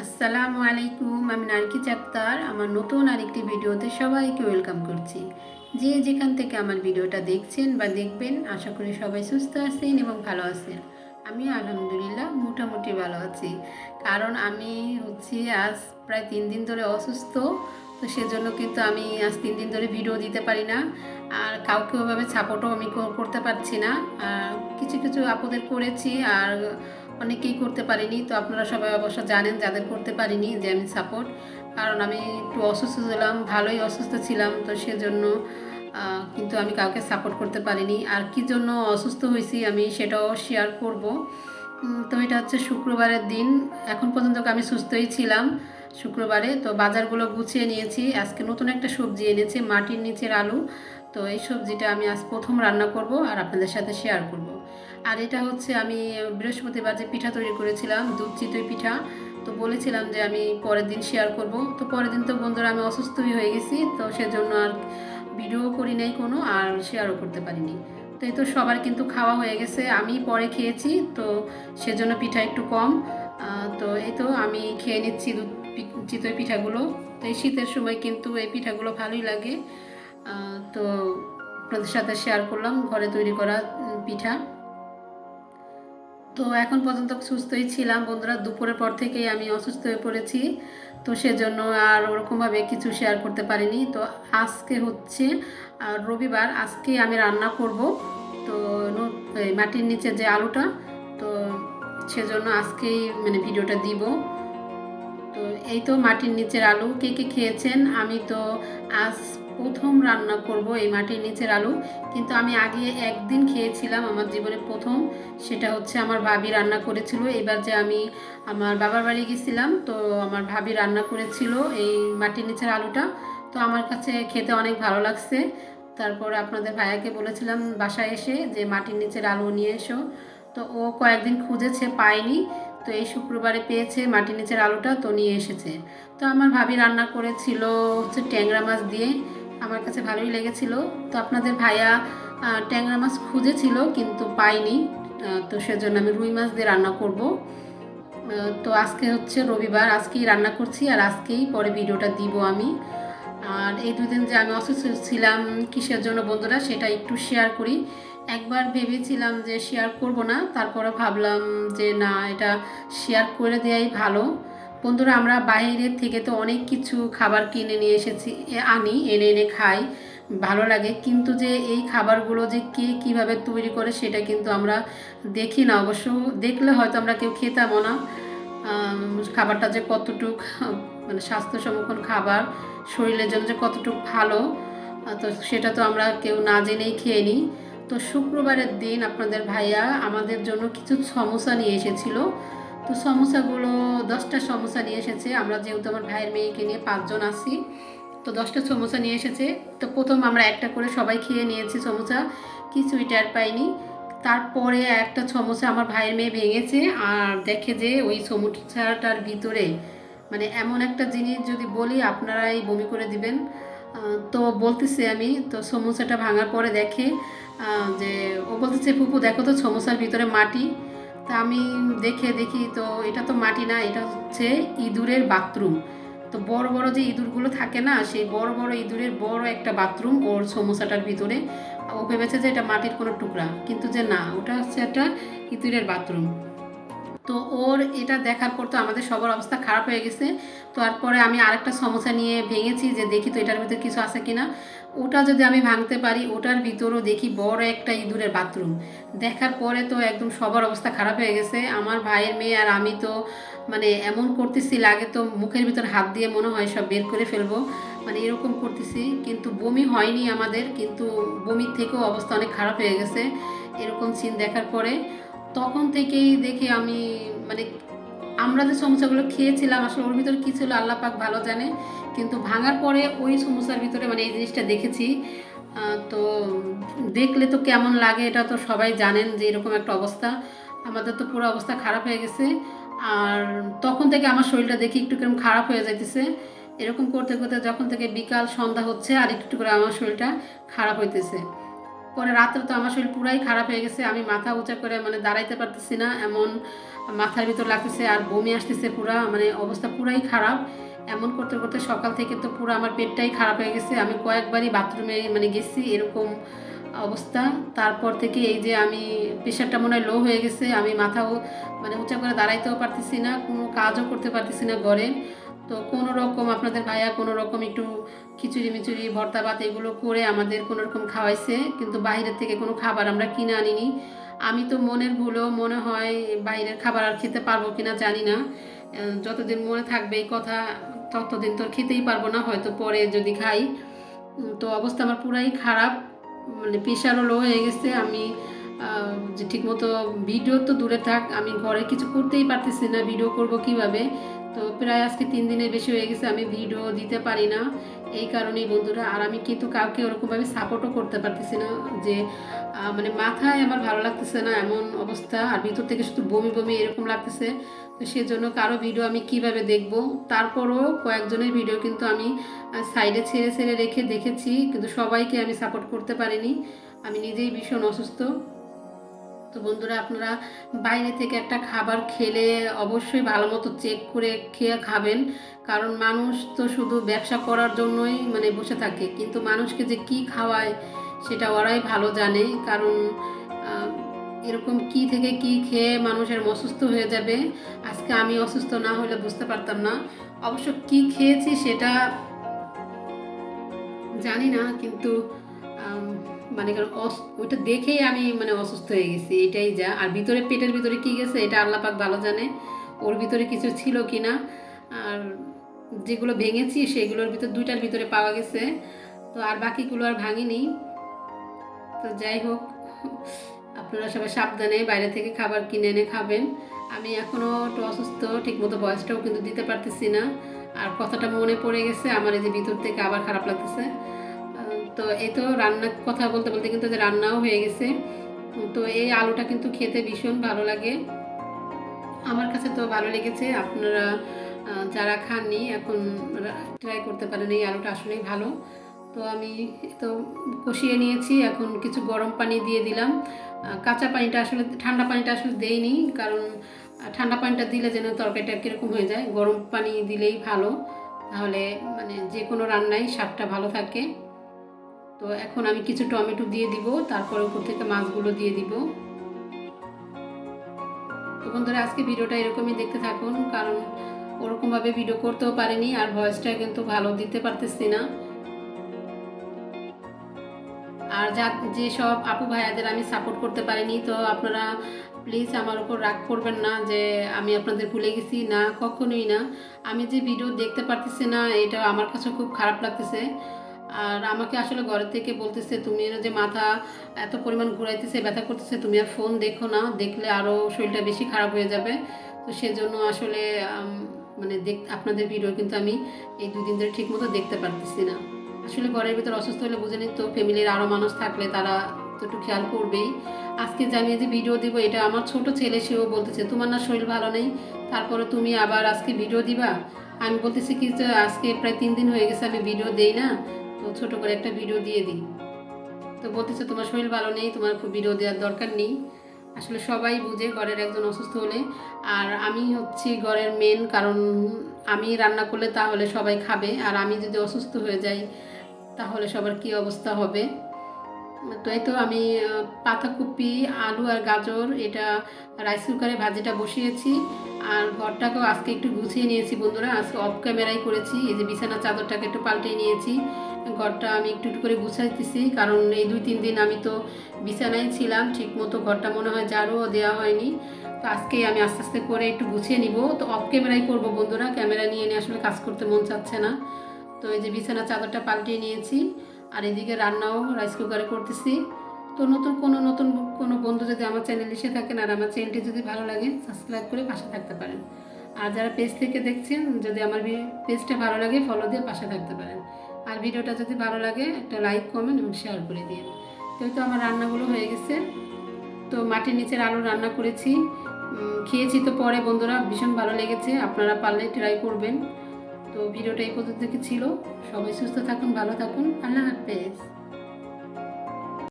আসসালামু আলাইকুম, আমি নারকি চাক্তার। আমার নতুন আরেকটি ভিডিওতে সবাইকে ওয়েলকাম করছি। যে যেখান থেকে আমার ভিডিওটা দেখছেন বা দেখবেন, আশা করি সবাই সুস্থ আছেন এবং ভালো আছেন। আমি আলহামদুলিল্লাহ মোটামুটি ভালো আছি। কারণ আমি হচ্ছি আজ প্রায় তিন দিন ধরে অসুস্থ, তো সেজন্য কিন্তু আমি আজ তিন দিন ধরে ভিডিও দিতে পারি না। আর কাউকে ওভাবে সাপোর্টও আমি করতে পারছি না। আর কিছু কিছু আপদের করেছি, আর অনেকেই করতে পারিনি, তো আপনারা সবাই অবশ্য জানেন যাদের করতে পারিনি যে আমি সাপোর্ট কারণ আমি একটু অসুস্থ ছিলাম, ভালোই অসুস্থ ছিলাম, তো সেজন্য কিন্তু আমি কাউকে সাপোর্ট করতে পারিনি। আর কি জন্য অসুস্থ হয়েছি আমি সেটাও শেয়ার করব। তো এটা হচ্ছে শুক্রবারের দিন, এখন পর্যন্ত আমি সুস্থই ছিলাম শুক্রবারে, তো বাজারগুলো গুছিয়ে নিয়েছি। আজকে নতুন একটা সবজি এনেছি, মাটির নিচের আলু, তো এই সবজিটা আমি আজ প্রথম রান্না করব আর আপনাদের সাথে শেয়ার করব। আর এটা হচ্ছে আমি বৃহস্পতিবার যে পিঠা তৈরি করেছিলাম, দুধ চিতই পিঠা, তো বলেছিলাম যে আমি পরের দিন শেয়ার করব। তো পরের দিন তো বন্ধুরা আমি অসুস্থই হয়ে গেছি, তো সেজন্য আর ভিডিও করি নাই কোনো আর শেয়ারও করতে পারিনি। তো এই তো সবার কিন্তু খাওয়া হয়ে গেছে, আমি পরে খেয়েছি, তো সেজন্য পিঠা একটু কম। তো এই তো আমি খেয়ে নিচ্ছি দুধ চিতই পিঠাগুলো। তো এই শীতের সময় কিন্তু এই পিঠাগুলো ভালোই লাগে। তো আপনাদের সাথে শেয়ার করলাম, ঘরে তৈরি করা পিঠা। তো এখন পর্যন্ত সুস্থই ছিলাম। বন্ধুরা, দুপুরের পর থেকেই আমি অসুস্থ হয়ে পড়েছি। তো সেজন্য আর ওরকমভাবে কিছু শেয়ার করতে পারিনি। তো আজকে হচ্ছে, আর রবিবার, আজকে আমি রান্না করব। তো মাটির নিচে যে আলুটা, তো সেজন্য আজকেই মানে ভিডিওটা দিব। তো এই তো মাটির নিচের আলু, কে কে খেয়েছেন? আমি তো আজ প্রথম রান্না করব এই মাটির নিচের আলু। কিন্তু আমি আগে একদিন খেয়েছিলাম আমার জীবনে প্রথম, সেটা হচ্ছে আমার ভাবি রান্না করেছিল। এবার যে আমি আমার বাবার বাড়ি গেছিলাম, তো আমার ভাবি রান্না করেছিল এই মাটির নিচের আলুটা। তো আমার কাছে খেতে অনেক ভালো লাগছে। তারপর আপনাদের ভাইয়াকে বলেছিলাম বাসায় এসে যে মাটির নিচের আলু নিয়ে এসো। তো ও কয়েকদিন খুঁজেছে, পায়নি। তো এই শুক্রবারে পেয়েছে মাটির নিচের আলুটা, তো নিয়ে এসেছে। তো আমার ভাবি রান্না করেছিল হচ্ছে ট্যাংরা মাছ দিয়ে। আমার কাছে ভালোই লেগেছিল। তো আপনাদের ভাইয়া ট্যাংরা মাছ খুঁজেছিল কিন্তু পাইনি। তো সেজন্য আমি রুই মাছ দিয়ে রান্না করব। তো আজকে হচ্ছে রবিবার, আজকেই রান্না করছি আর আজকেই পরে ভিডিওটা দিব আমি। আর এই দুদিন যে আমি অসুস্থ ছিলাম, কিসের জন্য বন্ধুরা সেটা একটু শেয়ার করি। একবার ভেবেছিলাম যে শেয়ার করব না তারপরে ভাবলাম যে না, এটা শেয়ার করে দেওয়াই ভালো। বন্ধুরা, আমরা বাইরের থেকে তো অনেক কিছু খাবার কিনে নিয়ে এসেছি আনি, এনে এনে খাই, ভালো লাগে। কিন্তু যে এই খাবারগুলো যে কে কীভাবে তৈরি করে সেটা কিন্তু আমরা দেখি না। অবশ্য দেখলে হয়তো আমরা কেউ খেতামও না। খাবারটা যে কতটুক মানে স্বাস্থ্যসম্মত খাবার, শরীরের জন্য যে কতটুকু ভালো তো সেটা তো আমরা কেউ না জেনেই খেয়ে নিই। তো শুক্রবারের দিন আপনাদের ভাইয়া আমাদের জন্য কিছু সমোসা নিয়ে এসেছিল। তো সমোসাগুলো, দশটা সমোসা নিয়ে এসেছে। আমরা যেহেতু আমার ভাইয়ের মেয়েকে নিয়ে পাঁচজন আছি, তো দশটা সমোসা নিয়ে এসেছে। তো প্রথম আমরা একটা করে সবাই খেয়ে নিয়েছি সমোসা, কিছুই টের পাইনি। তারপরে একটা সমোসা আমার ভাইয়ের মেয়ে ভেঙেছে, আর দেখে যে ওই সমোসাটার ভিতরে মানে এমন একটা জিনিস যদি বলি, আপনারাই বমি করে দিবেন। তো বলতেছি আমি, তো সমোসাটা ভাঙার পরে দেখে যে ও বলতেছে, ফুপু, দেখো তো সমোসার ভিতরে মাটি। তা আমি দেখে দেখি, তো এটা তো মাটি না, এটা হচ্ছে ইঁদুরের বাথরুম। তো বড় বড় যে ইঁদুরগুলো থাকে না, সেই বড় বড় ইঁদুরের বড় একটা বাথরুম ওর সমোসাটার ভিতরে। ও ভেবেছে যে এটা মাটির কোনো টুকরা, কিন্তু যে না, ওটা হচ্ছে একটা ইঁদুরের বাথরুম। তো ওর এটা দেখার পর তো আমাদের সবার অবস্থা খারাপ হয়ে গেছে। তো তারপরে আমি আরেকটা সমস্যা নিয়ে ভেঙেছি যে দেখি তো এটার ভিতরে কিছু আছে কিনা। ওটা যদি আমি ভাঙতে পারি, ওটার ভিতরেও দেখি বড় একটা ইঁদুরের বাথরুম। দেখার পরে তো একদম সবার অবস্থা খারাপ হয়ে গেছে। আমার ভাইয়ের মেয়ে আর আমি তো মানে এমন করতেছি, লাগে তো মুখের ভিতর হাত দিয়ে মনে হয় সব বের করে ফেলব। মানে এরকম করতেছি, কিন্তু বমি হয়নি আমাদের, কিন্তু বমির থেকেও অবস্থা অনেক খারাপ হয়ে গেছে। এরকম সিন দেখার পরে তখন থেকেই দেখি আমি মানে আমরা যে সমস্যাগুলো খেয়েছিলাম, আসলে ওর ভিতরে কী ছিল আল্লাহ পাক ভালো জানে, কিন্তু ভাঙার পরে ওই সমস্যার ভিতরে মানে এই জিনিসটা দেখেছি। তো দেখলে তো কেমন লাগে এটা তো সবাই জানেন যে এরকম একটা অবস্থা। আমাদের তো পুরো অবস্থা খারাপ হয়ে গেছে। আর তখন থেকে আমার শরীরটা দেখি একটু কীরকম খারাপ হয়ে যাইতেছে। এরকম করতে করতে যখন থেকে বিকাল সন্ধ্যা হচ্ছে, আর একটু করে আমার শরীরটা খারাপ হইতেছে। পরে রাত্রে তো আমার শরীর পুরাই খারাপ হয়ে গেছে, আমি মাথা উঁচা করে মানে দাঁড়াইতে পারতেছি না, এমন মাথার ভিতর লাগতেছে আর বমি আসতেছে পুরা মানে অবস্থা পুরাই খারাপ। এমন করতে করতে সকাল থেকে তো পুরো আমার পেটটাই খারাপ হয়ে গেছে, আমি কয়েকবারই বাথরুমে মানে গেছি এরকম অবস্থা। তারপর থেকে এই যে আমি প্রেশারটা মনে হয় লো হয়ে গেছে, আমি মাথাও মানে উঁচা করে দাঁড়াইতেও পারতেছি না, কোনো কাজও করতে পারতেছি না ঘরে। তো কোনো রকম আপনাদের ভাইয়া কোনো রকম একটু খিচুড়ি মিচুড়ি, ভর্তা ভাত এগুলো করে আমাদের কোনো রকম খাওয়াইছে, কিন্তু বাইরের থেকে কোনো খাবার আমরা কিনে আনিনি। আমি তো মনের ভুলেও, মনে হয় বাইরের খাবার আর খেতে পারব কিনা জানি না। যতদিন মনে থাকবে এই কথা, ততদিন তো খেতেই পারব না, হয়তো পরে যদি খাই। তো অবস্থা আমার পুরাই খারাপ মানে প্রেশারও লো হয়ে গেছে। আমি যে ঠিকমতো ভিডিও তো দূরে থাক, আমি ঘরে কিছু করতেই পারতেছি না, ভিডিও করব কীভাবে? তো প্রায় আজকে তিন দিনের বেশি হয়ে গেছে, আমি ভিডিও দিতে পারি না। এই কারণেই বন্ধুরা, আর আমি কিন্তু কাউকে ওরকমভাবে সাপোর্টও করতে পারতেছি না যে মানে মাথায় আমার ভালো লাগতেছে না এমন অবস্থা, আর ভিতর থেকে শুধু বমি বমি এরকম লাগতেছে। তো সেজন্য কারও ভিডিও আমি কীভাবে দেখব? তারপরও কয়েকজনের ভিডিও কিন্তু আমি সাইডে ছেড়ে ছেড়ে রেখে দেখেছি, কিন্তু সবাইকে আমি সাপোর্ট করতে পারিনি। আমি নিজেই ভীষণ অসুস্থ। তো বন্ধুরা আপনারা বাইরে থেকে একটা খাবার খেলে অবশ্যই ভালো মতো চেক করে খেয়ে খাবেন। কারণ মানুষ তো শুধু ব্যবসা করার জন্যই মানে বসে থাকে। কিন্তু মানুষকে যে কি খাওয়ায় সেটা ওরাই ভালো জানে। কারণ এরকম কি থেকে কি খেয়ে মানুষের অসুস্থ হয়ে যাবে? আজকে আমি অসুস্থ না হলে বুঝতে পারতাম না। অবশ্য কি খেয়েছি সেটা জানি না। কিন্তু মানে কারণ ওইটা দেখেই আমি মানে অসুস্থ হয়ে গেছি, এটাই যা। আর ভিতরে পেটের ভিতরে কি গেছে, এটা আল্লাহ পাক ভালো জানে, ওর ভিতরে কিছু ছিল কি না আর যেগুলো ভেঙেছি, সেগুলোর ভিতর দুইটার ভিতরে পাওয়া গেছে। তো আর বাকিগুলো আর ভাঙিনি। তো যাই হোক, আপনারা সবাই সাবধানে বাইরে থেকে খাবার কিনে এনে খাবেন। আমি এখনও একটু অসুস্থ, ঠিকমতো বয়সটাও কিন্তু দিতে পারতেছি না। আর কথাটা মনে পড়ে গেছে, আমার এই যে ভিতর থেকে আবার খারাপ লাগতেছে। তো এই তো রান্নার কথা বলতে বলতে কিন্তু যে রান্নাও হয়ে গেছে। তো এই আলুটা কিন্তু খেতে ভীষণ ভালো লাগে। আমার কাছে তো ভালো লেগেছে। আপনারা যারা খাননি, এখন ট্রাই করতে পারেন। এই আলুটা আসলেই ভালো। তো আমি তো কষিয়ে নিয়েছি। এখন কিছু গরম পানি দিয়ে দিলাম। কাঁচা পানিটা আসলে, ঠান্ডা পানিটা আসলে দেইনি। কারণ ঠান্ডা পানিটা দিলে যেন তরকারিটা কীরকম হয়ে যায়। গরম পানি দিলেই ভালো। তাহলে মানে যে কোনো রান্নায় স্বাদটা ভালো থাকে। তো এখন আমি কিছু টমেটো দিয়ে দিব, তারপর উপর থেকে মাছগুলো দিয়ে দিব। তো বন্ধুরা, আজকে ভিডিওটা এরকমই দেখতে থাকুন, কারণ ওরকমভাবে ভিডিও করতেও পারিনি আর ভয়েসটা কিন্তু ভালো দিতে পারতেছি না। আর যা যেসব আপু ভাইয়াদের আমি সাপোর্ট করতে পারিনি, তো আপনারা প্লিজ আমার উপর রাগ করবেন না যে আমি আপনাদের ভুলে গেছি। না, কখনোই না। আমি যে ভিডিও দেখতে পারতেছি না এটা আমার কাছে খুব খারাপ লাগতেছে। আর আমাকে আসলে ঘরের থেকে বলতেছে, তুমি যে মাথা এত পরিমাণ ঘুরাইতেছে, ব্যথা করতেছে, তুমি আর ফোন দেখো না, দেখলে আরও শরীরটা বেশি খারাপ হয়ে যাবে। তো সেজন্য আসলে মানে দেখ, আপনাদের ভিডিও কিন্তু আমি এই দুদিন ধরে ঠিকমতো দেখতে পারতেছি না। আসলে ঘরের ভিতরে অসুস্থ হলে বুঝে নিত ফ্যামিলির আরও মানুষ থাকলে তারা তো একটু খেয়াল করবেই। আজকে জানিয়ে যে ভিডিও দিব, এটা আমার ছোট ছেলে, সেও বলতেছে, তোমার না শরীর ভালো নেই, তারপরে তুমি আবার আজকে ভিডিও দিবা? আমি বলতেছি কি আজকে প্রায় তিন দিন হয়ে গেছে, আমি ভিডিও দেই না। তো ছোট করে একটা ভিডিও দিয়ে দিই। তো বলতেছে, তোমার শরীর ভালো নেই, তোমার খুব ভিডিও দেওয়ার দরকার নেই। আসলে সবাই বুঝে ঘরের একজন অসুস্থ হলে। আর আমি হচ্ছি ঘরের মেন কারণ, আমি রান্না করলে তাহলে সবাই খাবে। আর আমি যদি অসুস্থ হয়ে যাই, তাহলে সবার কি অবস্থা হবে? তো এই তো আমি পাতাকপি, আলু আর গাজর, এটা রাইস কুকারে ভাজিটা বসিয়েছি। আর ঘরটাকেও আজকে একটু গুছিয়ে নিয়েছি বন্ধুরা। আজকে অফ ক্যামেরাই করেছি, এই যে বিছানা চাদরটাকে একটু পাল্টে নিয়েছি। ঘরটা আমি একটু একটু করে গুছাইতেছি, কারণ এই দুই তিন দিন আমি তো বিছানায় ছিলাম ঠিক মতো ঘরটা মনে হয় ঝাড়ুও দেওয়া হয়নি। তো আজকে আমি আস্তে আস্তে করে একটু গুছিয়ে নিব। তো অফ ক্যামেরাই করব বন্ধুরা, ক্যামেরা নিয়ে নিয়ে আসলে কাজ করতে মন চাচ্ছে না। তো এই যে বিছানা চাদরটা পাল্টিয়ে নিয়েছি। আর এদিকে রান্নাও রাইস কুকারে করতেছি। তো নতুন কোনো নতুন কোনো বন্ধু যদি আমার চ্যানেল এসে থাকেন আর আমার চ্যানেলটি যদি ভালো লাগে সাবস্ক্রাইব করে পাশে থাকতে পারেন। আর যারা পেজ থেকে দেখছেন, যদি আমার পেজটা ভালো লাগে ফলো দিয়ে পাশে থাকতে পারেন। আর ভিডিওটা যদি ভালো লাগে, একটা লাইক কমেন্ট এবং শেয়ার করে দিন। তো আমার রান্নাগুলো হয়ে গেছে। তো মাটির নিচের আলু রান্না করেছি। খেয়েছি তো পরে বন্ধুরা, ভীষণ ভালো লেগেছে। আপনারা পারলে ট্রাই করবেন। তো ভিডিওটা এই পর্যন্ত ছিল সবাই সুস্থ থাকুন ভালো থাকুন। আল্লাহ হাফেজ।